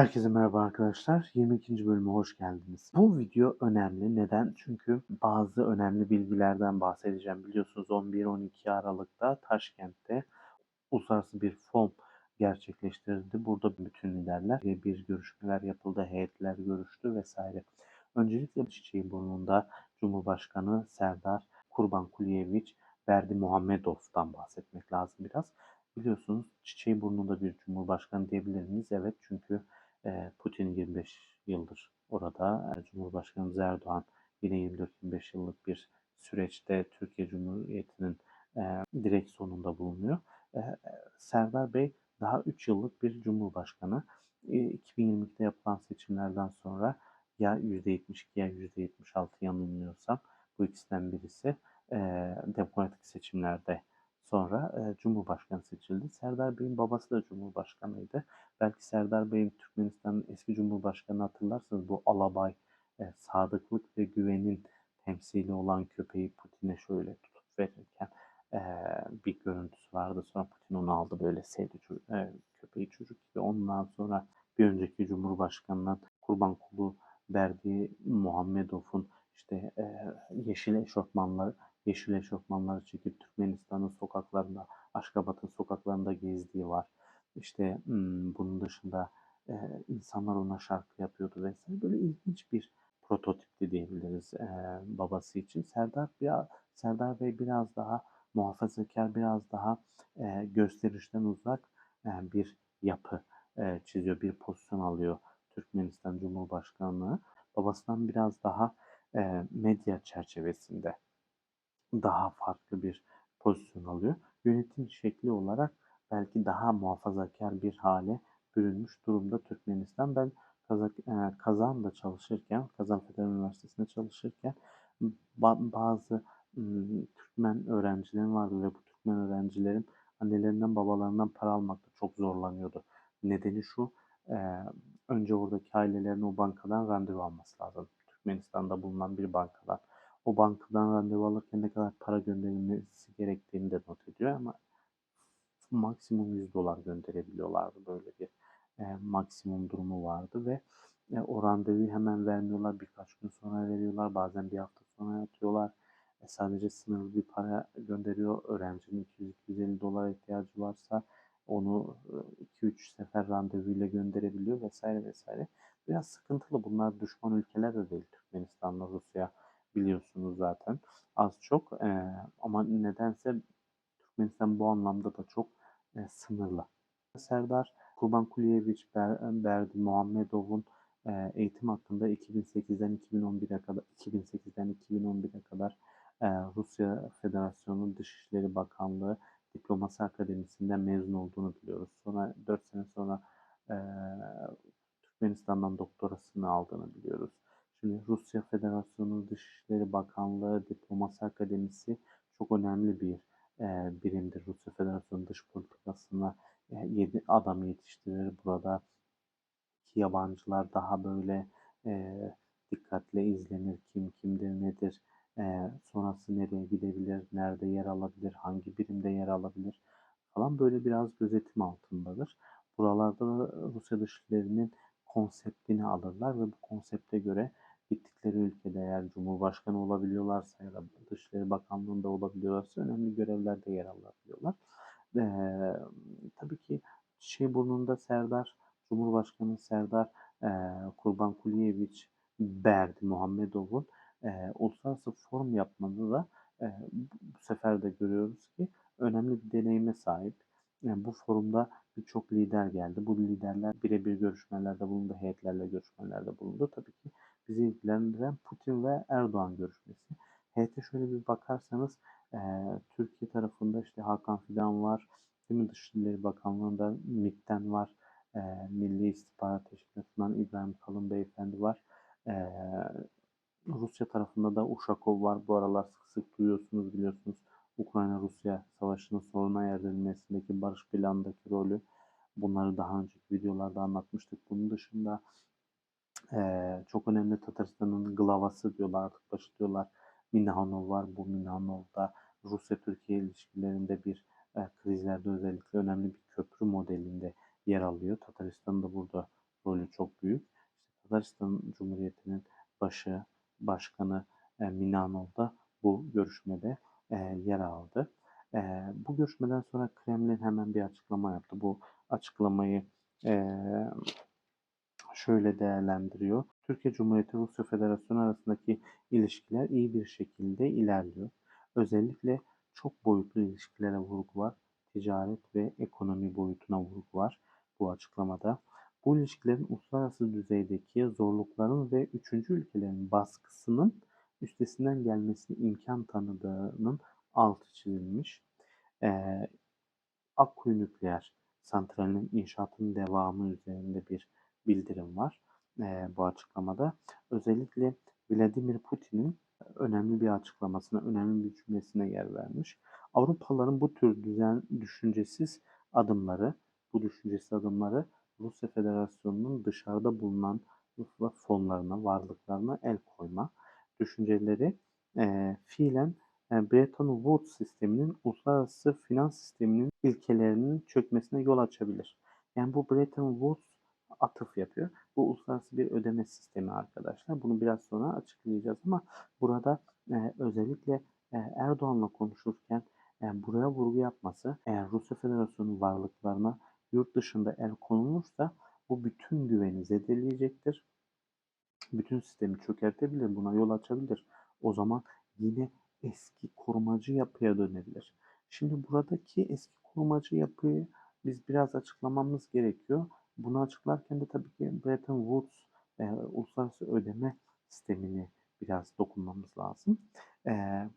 Herkese merhaba arkadaşlar. 22. bölüme hoş geldiniz. Bu video önemli. Neden? Çünkü bazı önemli bilgilerden bahsedeceğim. Biliyorsunuz 11-12 Aralık'ta Taşkent'te uluslararası bir forum gerçekleştirildi. Burada bütün liderler bir görüşmeler yapıldı, heyetler görüştü vesaire. Öncelikle Çiçeği Burnu'nda Cumhurbaşkanı Serdar Kurban Kuliyeviç Berdi Muhammedov'dan bahsetmek lazım biraz. Biliyorsunuz Çiçeği Burnu'nda bir cumhurbaşkanı diyebilir miyiz? Evet çünkü e, Putin 25 yıldır orada. Cumhurbaşkanımız Erdoğan yine 24-25 yıllık bir süreçte Türkiye Cumhuriyeti'nin direksiyonunda bulunuyor. Serdar Bey daha 3 yıllık bir cumhurbaşkanı. 2022'de yapılan seçimlerden sonra ya %72 ya %76 yanılmıyorsam bu ikisinden birisi demokratik seçimlerde sonra e, Cumhurbaşkanı seçildi. Serdar Bey'in babası da Cumhurbaşkanıydı. Belki Serdar Bey'in Türkmenistan'ın eski Cumhurbaşkanı hatırlarsanız bu alabay, e, sadıklık ve güvenin temsili olan köpeği Putin'e şöyle tutup verirken e, bir görüntüsü vardı. Sonra Putin onu aldı böyle sevdi çocuk, e, köpeği çocuk gibi. Ondan sonra bir önceki Cumhurbaşkanı'ndan kurban kulu verdiği Muhammedov'un işte e, yeşil eşofmanları yeşil eşofmanları çekip Türkmenistan'ın sokaklarında, Aşkabat'ın sokaklarında gezdiği var. İşte hmm, bunun dışında e, insanlar ona şarkı yapıyordu vesaire. Böyle ilginç bir prototipti diyebiliriz e, babası için. Serdar biraz, Serdar Bey biraz daha muhafazakar, biraz daha e, gösterişten uzak bir yapı çiziyor, bir pozisyon alıyor Türkmenistan Cumhurbaşkanlığı. Babasından biraz daha medya çerçevesinde daha farklı bir pozisyon alıyor. Yönetim şekli olarak belki daha muhafazakar bir hale bürünmüş durumda Türkmenistan. Ben Kazak, e, Kazan'da çalışırken, Kazan Federal Üniversitesi'nde çalışırken bazı Türkmen öğrencilerim vardı ve bu Türkmen öğrencilerin annelerinden babalarından para almakta çok zorlanıyordu. Nedeni şu, e, önce oradaki ailelerin o bankadan randevu alması lazım. Türkmenistan'da bulunan bir bankadan o bankadan randevu alırken ne kadar para gönderilmesi gerektiğini de not ediyor ama maksimum 100 dolar gönderebiliyorlardı. Böyle bir e, maksimum durumu vardı ve e, o randevuyu hemen vermiyorlar. Birkaç gün sonra veriyorlar. Bazen bir hafta sonra atıyorlar. E, sadece sınırlı bir para gönderiyor. Öğrencinin 200-250 dolar ihtiyacı varsa onu 2-3 e, sefer randevuyla gönderebiliyor vesaire vesaire. Biraz sıkıntılı. Bunlar düşman ülkeler de değil. Türkmenistan'la Rusya biliyorsunuz zaten az çok e, ama nedense Türkmenistan bu anlamda da çok e, sınırlı. Serdar Kurban Kuliyeviç Ber, Berdi Muhammedov'un e, eğitim hakkında 2008'den 2011'e kadar 2008'den 2011'e kadar e, Rusya Federasyonu Dışişleri Bakanlığı Diplomasi Akademisi'nden mezun olduğunu biliyoruz. Sonra 4 sene sonra e, Türkmenistan'dan doktorasını aldığını biliyoruz. Şimdi Rusya Federasyonu Dışişleri Bakanlığı Diplomasi Akademisi çok önemli bir e, birimdir. Rusya Federasyonu dış politikasına e, yedi adam yetiştirir. Burada ki yabancılar daha böyle e, dikkatle izlenir. Kim kimdir, nedir, e, sonrası nereye gidebilir, nerede yer alabilir, hangi birimde yer alabilir falan böyle biraz gözetim altındadır. Buralarda da Rusya dışişlerinin konseptini alırlar ve bu konsepte göre gittikleri ülkede eğer Cumhurbaşkanı olabiliyorlarsa ya da Dışişleri Bakanlığı'nda olabiliyorlarsa önemli görevlerde yer alabiliyorlar. Ee, tabii ki şey burnunda Serdar, Cumhurbaşkanı Serdar e, Kurban Kuliyeviç Berdi Muhammedov'un e, uluslararası forum yapmanı da e, bu sefer de görüyoruz ki önemli bir deneyime sahip. Yani bu forumda birçok lider geldi. Bu liderler birebir görüşmelerde bulundu, heyetlerle görüşmelerde bulundu. Tabii ki bizi ilgilendiren Putin ve Erdoğan görüşmesi. Heyete şöyle bir bakarsanız e, Türkiye tarafında işte Hakan Fidan var, değil mi? Dışişleri Bakanlığı'nda MİT'ten var, e, Milli İstihbarat Teşkilatı'ndan İbrahim Kalın Beyefendi var. E, Rusya tarafında da Uşakov var. Bu aralar sık sık duyuyorsunuz, biliyorsunuz. Ukrayna-Rusya savaşının soruna erdirilmesindeki barış planındaki rolü. Bunları daha önceki videolarda anlatmıştık. Bunun dışında ee, çok önemli Tataristan'ın glavası diyorlar artık başı diyorlar. Minhanov var. Bu Minhanov da Rusya-Türkiye ilişkilerinde bir e, krizlerde özellikle önemli bir köprü modelinde yer alıyor. Tataristan da burada rolü çok büyük. İşte Tataristan Cumhuriyeti'nin başı, başkanı e, Minanov da bu görüşmede e, yer aldı. E, bu görüşmeden sonra Kremlin hemen bir açıklama yaptı. Bu açıklamayı e, şöyle değerlendiriyor. Türkiye Cumhuriyeti Rusya Federasyonu arasındaki ilişkiler iyi bir şekilde ilerliyor. Özellikle çok boyutlu ilişkilere vurgu var. Ticaret ve ekonomi boyutuna vurgu var bu açıklamada. Bu ilişkilerin uluslararası düzeydeki zorlukların ve üçüncü ülkelerin baskısının üstesinden gelmesine imkan tanıdığının altı çizilmiş. Ee, Akkuyu nükleer santralinin inşaatının devamı üzerinde bir bildirim var e, bu açıklamada. Özellikle Vladimir Putin'in önemli bir açıklamasına, önemli bir cümlesine yer vermiş. Avrupalıların bu tür düzen düşüncesiz adımları, bu düşüncesiz adımları Rusya Federasyonu'nun dışarıda bulunan fonlarına, varlıklarına el koyma düşünceleri e, fiilen e, Bretton Woods sisteminin uluslararası finans sisteminin ilkelerinin çökmesine yol açabilir. Yani bu Bretton Woods atıf yapıyor. Bu uluslararası bir ödeme sistemi arkadaşlar. Bunu biraz sonra açıklayacağız ama burada e, özellikle e, Erdoğan'la konuşurken e, buraya vurgu yapması eğer Rusya Federasyonu varlıklarına yurt dışında el konulursa bu bütün güveni zedeleyecektir. Bütün sistemi çökertebilir, buna yol açabilir. O zaman yine eski korumacı yapıya dönebilir. Şimdi buradaki eski korumacı yapıyı biz biraz açıklamamız gerekiyor. Bunu açıklarken de tabii ki Bretton Woods e, uluslararası ödeme sistemini biraz dokunmamız lazım. E,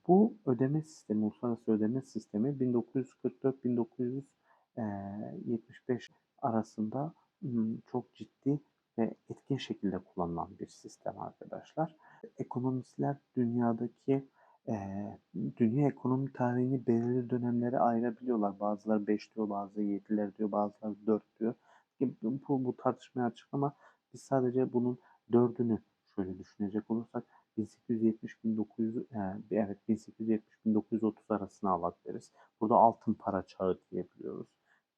bu ödeme sistemi, uluslararası ödeme sistemi 1944-1975 arasında çok ciddi ve etkin şekilde kullanılan bir sistem arkadaşlar. Ekonomistler dünyadaki e, dünya ekonomi tarihini belirli dönemlere ayırabiliyorlar. Bazıları 5 diyor, bazıları 7'ler diyor, bazıları 4 diyor. Bu, bu tartışmaya açık ama biz sadece bunun dördünü şöyle düşünecek olursak 1870-1900 yani evet 1870-1930 arasına alabiliriz. Burada altın para çağı diyebiliyoruz.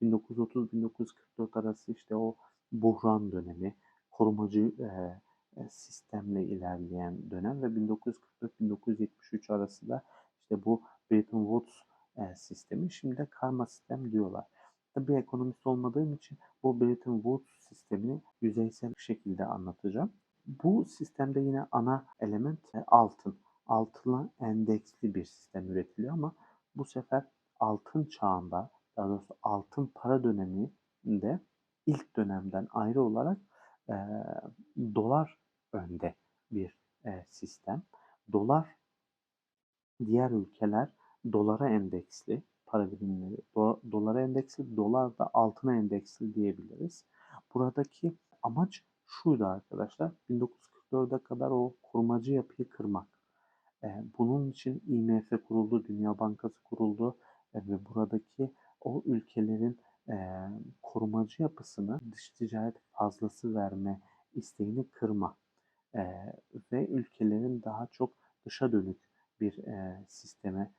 1930-1944 arası işte o buhran dönemi, korumacı e, e, sistemle ilerleyen dönem ve 1944-1973 arasında işte bu Bretton Woods e, sistemi şimdi de karma sistem diyorlar. Tabii bir ekonomist olmadığım için bu Bretton Woods sistemini yüzeysel bir şekilde anlatacağım. Bu sistemde yine ana element altın. Altına endeksli bir sistem üretiliyor ama bu sefer altın çağında, daha doğrusu altın para döneminde ilk dönemden ayrı olarak e, dolar önde bir e, sistem. Dolar diğer ülkeler dolara endeksli para birimleri do, dolara endeksli, dolar da altına endeksli diyebiliriz. Buradaki amaç şuydu arkadaşlar. 1944'e kadar o kurmacı yapıyı kırmak. E, bunun için IMF kuruldu, Dünya Bankası kuruldu e, ve buradaki o ülkelerin e, korumacı yapısını dış ticaret fazlası verme isteğini kırma e, ve ülkelerin daha çok dışa dönük bir e, sisteme,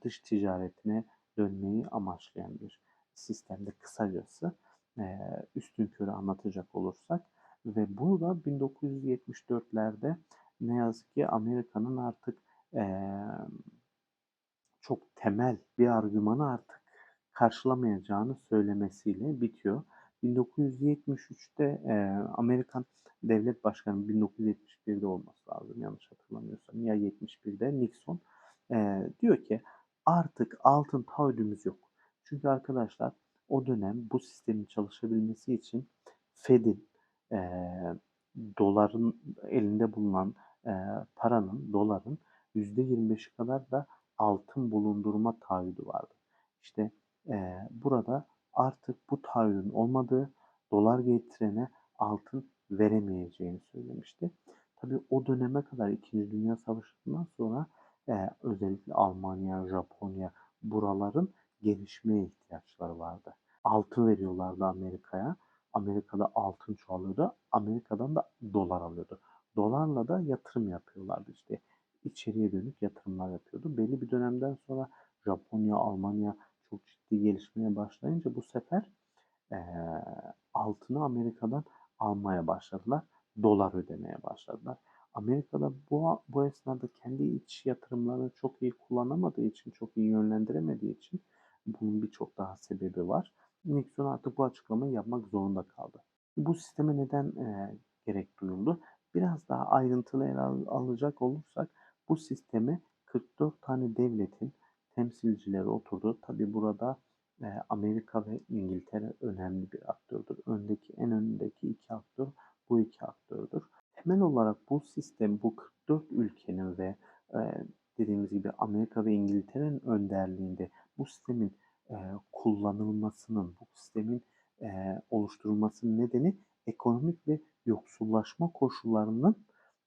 dış ticaretine dönmeyi amaçlayan bir sistemde kısacası e, üstün körü anlatacak olursak ve bunu da 1974'lerde ne yazık ki Amerika'nın artık çok temel bir argümanı artık karşılamayacağını söylemesiyle bitiyor. 1973'te e, Amerikan Devlet Başkanı 1971'de olması lazım yanlış hatırlamıyorsam ya 71'de Nixon e, diyor ki artık altın taahhüdümüz yok. Çünkü arkadaşlar o dönem bu sistemin çalışabilmesi için Fed'in e, doların elinde bulunan e, paranın, doların %25'i kadar da altın bulundurma taahhüdü vardı. İşte e, burada artık bu taahhüdün olmadığı dolar getirene altın veremeyeceğini söylemişti. Tabi o döneme kadar 2. Dünya Savaşı'ndan sonra e, özellikle Almanya, Japonya buraların gelişmeye ihtiyaçları vardı. Altın veriyorlardı Amerika'ya. Amerika'da altın çoğalıyordu. Amerika'dan da dolar alıyordu. Dolarla da yatırım yapıyorlardı işte. İçeriye dönük yatırımlar yapıyordu. Belli bir dönemden sonra Japonya, Almanya çok ciddi gelişmeye başlayınca bu sefer e, altını Amerika'dan almaya başladılar. Dolar ödemeye başladılar. Amerika'da bu, bu esnada kendi iç yatırımlarını çok iyi kullanamadığı için, çok iyi yönlendiremediği için bunun birçok daha sebebi var. Nixon artık bu açıklamayı yapmak zorunda kaldı. Bu sisteme neden e, gerek duyuldu? Biraz daha ayrıntılı ele al- alacak olursak bu sisteme 44 tane devletin temsilcileri oturdu. Tabi burada e, Amerika ve İngiltere önemli bir aktördür. Öndeki en öndeki iki aktör bu iki aktördür. Temel olarak bu sistem bu 44 ülkenin ve e, dediğimiz gibi Amerika ve İngiltere'nin önderliğinde bu sistemin e, kullanılmasının, bu sistemin e, oluşturulmasının nedeni ekonomik ve yoksullaşma koşullarının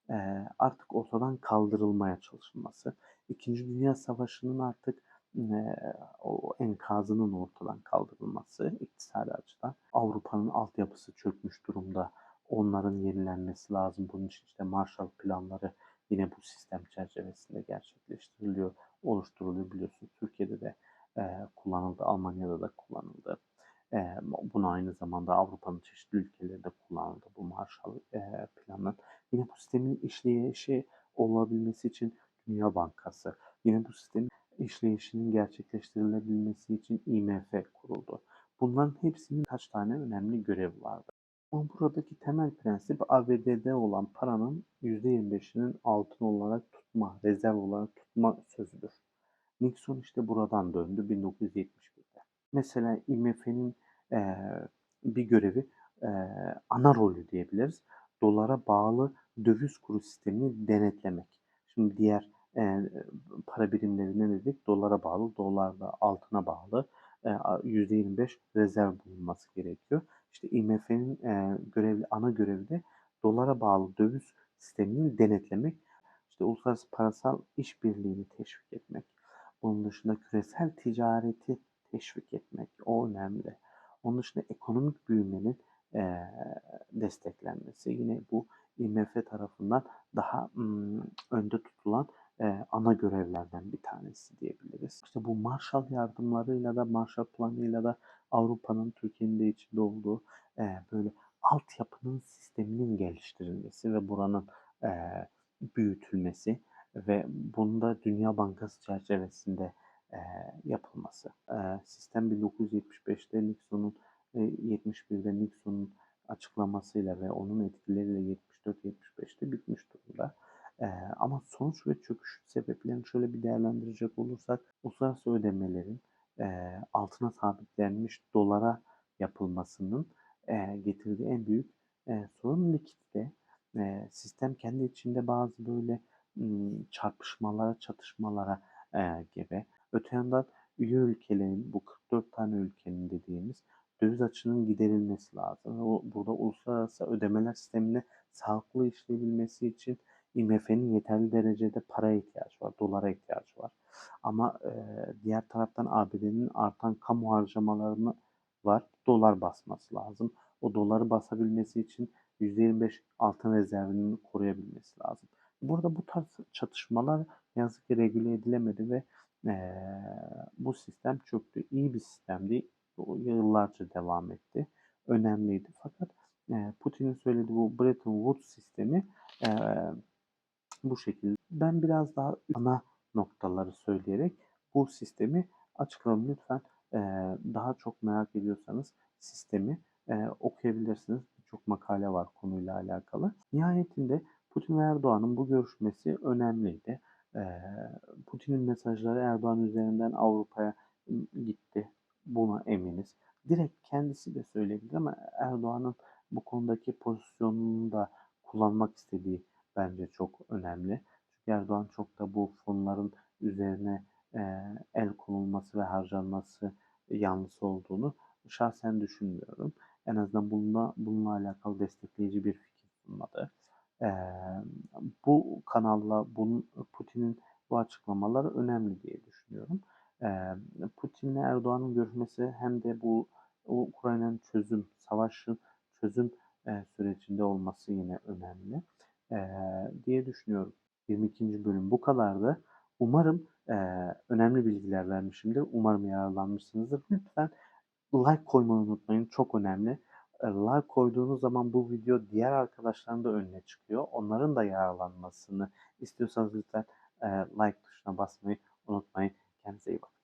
e, artık ortadan kaldırılmaya çalışılması. İkinci Dünya Savaşı'nın artık e, o enkazının ortadan kaldırılması iktisadi açıdan. Avrupa'nın altyapısı çökmüş durumda. Onların yenilenmesi lazım. Bunun için işte Marshall planları yine bu sistem çerçevesinde gerçekleştiriliyor, oluşturuluyor biliyorsunuz. Türkiye'de de e, kullanıldı, Almanya'da da kullanıldı. E, bunu aynı zamanda Avrupa'nın çeşitli ülkelerinde kullanıldı bu Marshall e, planı. Yine bu sistemin işleyişi olabilmesi için Dünya Bankası, yine bu sistemin işleyişinin gerçekleştirilebilmesi için IMF kuruldu. Bunların hepsinin kaç tane önemli görev vardı. Ama buradaki temel prensip ABD'de olan paranın %25'inin altın olarak tutma, rezerv olarak tutma sözüdür. Nixon işte buradan döndü 1971'de. Mesela IMF'nin e, bir görevi e, ana rolü diyebiliriz. Dolara bağlı döviz kuru sistemini denetlemek. Şimdi diğer e, para birimleri ne dedik? Dolara bağlı, dolar da altına bağlı. E, %25 rezerv bulunması gerekiyor. İşte IMF'nin e, görevli, ana görevi de dolara bağlı döviz sistemini denetlemek. İşte uluslararası parasal işbirliğini teşvik etmek. Onun dışında küresel ticareti teşvik etmek. O önemli. Onun dışında ekonomik büyümenin e, desteklenmesi. Yine bu IMF tarafından daha önde tutulan ana görevlerden bir tanesi diyebiliriz. İşte bu Marshall yardımlarıyla da Marshall planıyla da Avrupa'nın Türkiye'nin de içinde olduğu e, böyle altyapının sisteminin geliştirilmesi ve buranın büyütülmesi ve bunda Dünya Bankası çerçevesinde yapılması. Sistem 1975'te Nixon'un e, 71'de Nixon'un açıklamasıyla ve onun etkileriyle 74-75'te bitmiş durumda. Ee, ama sonuç ve çöküş sebeplerini şöyle bir değerlendirecek olursak uluslararası ödemelerin e, altına sabitlenmiş dolara yapılmasının e, getirdiği en büyük e, sorun likitte. E, sistem kendi içinde bazı böyle m, çarpışmalara, çatışmalara e, gebe. Öte yandan üye ülkelerin, bu 44 tane ülkenin dediğimiz döviz açının giderilmesi lazım. O, burada uluslararası ödemeler sistemine sağlıklı işleyebilmesi için IMF'nin yeterli derecede paraya ihtiyaç var, dolara ihtiyaç var. Ama e, diğer taraftan ABD'nin artan kamu harcamalarını var, dolar basması lazım. O doları basabilmesi için %25 altın rezervini koruyabilmesi lazım. Burada bu tarz çatışmalar yazık ki regüle edilemedi ve e, bu sistem çöktü. İyi bir sistemdi. O yıllarca devam etti. Önemliydi. Fakat e, Putin'in söylediği bu Bretton Woods sistemi e, bu şekilde. Ben biraz daha ana noktaları söyleyerek bu sistemi açıklayalım. Lütfen e, daha çok merak ediyorsanız sistemi e, okuyabilirsiniz. Birçok makale var konuyla alakalı. Nihayetinde Putin ve Erdoğan'ın bu görüşmesi önemliydi. Putin'in mesajları Erdoğan üzerinden Avrupa'ya gitti. Buna eminiz. Direkt kendisi de söyleyebilir ama Erdoğan'ın bu konudaki pozisyonunu da kullanmak istediği bence çok önemli. Çünkü Erdoğan çok da bu fonların üzerine e, el konulması ve harcanması yanlısı olduğunu şahsen düşünmüyorum. En azından bununla, bununla alakalı destekleyici bir fikir sunmadı. E, bu kanalla bunun, Putin'in bu açıklamaları önemli diye düşünüyorum. Putin'le Erdoğan'ın görüşmesi hem de bu Ukrayna'nın çözüm, savaşın çözüm sürecinde olması yine önemli diye düşünüyorum. 22. bölüm bu kadardı. Umarım önemli bilgiler vermişimdir. Umarım yararlanmışsınızdır. Lütfen like koymayı unutmayın. Çok önemli. like koyduğunuz zaman bu video diğer arkadaşların da önüne çıkıyor. Onların da yararlanmasını istiyorsanız lütfen, like tuşuna basmayı can see one.